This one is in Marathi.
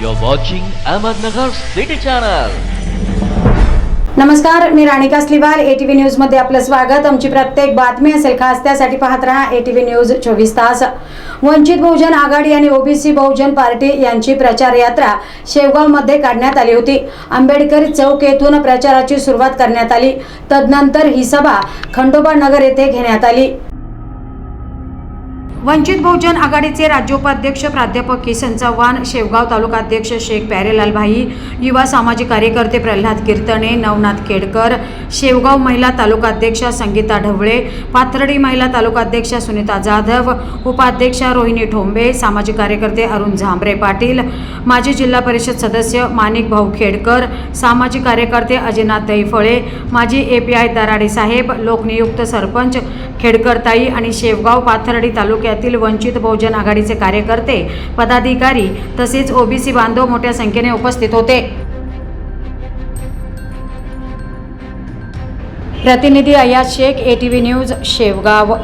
You're watching Ahmednagar City Channel. नमस्कार मी राणिका स्लिवाल. एटीव्ही न्यूजमध्ये आपलं स्वागत. आमची प्रत्येक बातमी असेल खास त्यासाठी पाहत राहा एटीव्ही न्यूज चोवीस तास. वंचित बहुजन आघाडी आणि ओबीसी बहुजन पार्टी यांची प्रचार यात्रा शेवगावमध्ये काढण्यात आली होती. आंबेडकर चौक येथून प्रचाराची सुरुवात करण्यात आली. तदनंतर ही सभा खंडोबा नगर येथे घेण्यात आली. वंचित बहुजन आघाडीचे राज्योपाध्यक्ष प्राध्यापक किसन चव्हाण शेवगाव तालुकाध्यक्ष शेख प्यारेलाल भाई युवा सामाजिक कार्यकर्ते प्रल्हाद कीर्तने नवनाथ केडकर शेवगाव महिला तालुकाध्यक्षा संगीता ढवळे पाथर्डी महिला तालुकाध्यक्षा सुनीता जाधव उपाध्यक्षा रोहिणी ठोंबे सामाजिक कार्यकर्ते अरुण झांबरे पाटील माजी जिल्हा परिषद सदस्य माणिक भाऊ खेडकर सामाजिक कार्यकर्ते अजिनाथ दहीफळे माजी A P I Darade saheb लोकनियुक्त sarpanch खेडकरताई आणि शेवगाव पाथर्डी तालुक्यात जिल्ह्यातील वंचित बहुजन आघाडीचे कार्यकर्ते पदाधिकारी तसेच ओबीसी बांधव मोठ्या संख्येने उपस्थित होते. प्रतिनिधी अयाज शेख एटीव्ही न्यूज शेवगाव.